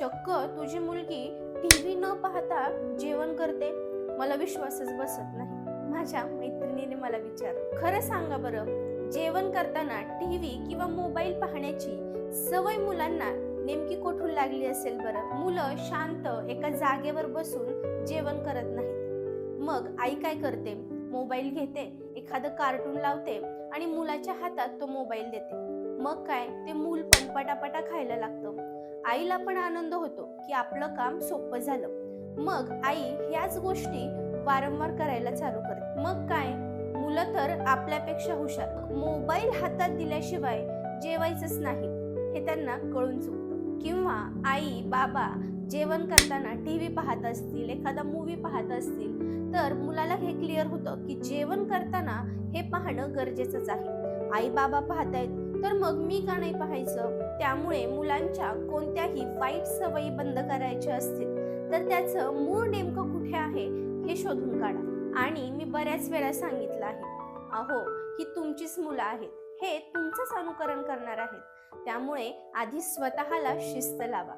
चक्क तुझी मुलगी टीव्ही न पाहता जेवण करते? मला विश्वासच बसत नाही. माझ्या मैत्रिणीने मला विचार खरं सांगा बरं जेवण करताना टीव्ही किंवा मोबाईल पाहण्याची सवय मुलांना नेमकी कोठून लागली असेल बरं? मुलं शांत एका जागेवर बसून जेवण करत नाहीत. मग आई काय करते? मोबाईल घेते एखादं कार्टून लावते आणि मुलाच्या हातात तो मोबाईल देते. मग काय? ते मूल पण पटापटा खायला लागतं. आईला पण आनंद होतो की आपलं काम सोपं झालं. मग आई ह्याच गोष्टी वारंवार करायला चालू करते. मग काय? मुलं तर आपल्यापेक्षा हुशार. मोबाईल हातात दिल्याशिवाय जेवायचंच नाही हे त्यांना कळून चुकतं. किंवा आई बाबा जेवण करताना टी व्ही पाहत असतील एखादा मूवी पाहत असतील तर मुलाला हे क्लिअर होतं की जेवण करताना हे पाहणं गरजेचंच आहे. आई बाबा पाहतायत तर मग मी का नाही पाहायचं? त्यामुळे मुलांच्या कोणत्याही वाईट सवयी बंद करायच्या असतील तर त्याचं मूळ नेमकं कुठे आहे हे शोधून काढा. आणि मी बऱ्याच वेळा सांगितलं आहे अहो ही तुमचीच मुलं आहेत. हे तुमचंच अनुकरण करणार आहेत. त्यामुळे आधी स्वतःला शिस्त लावा.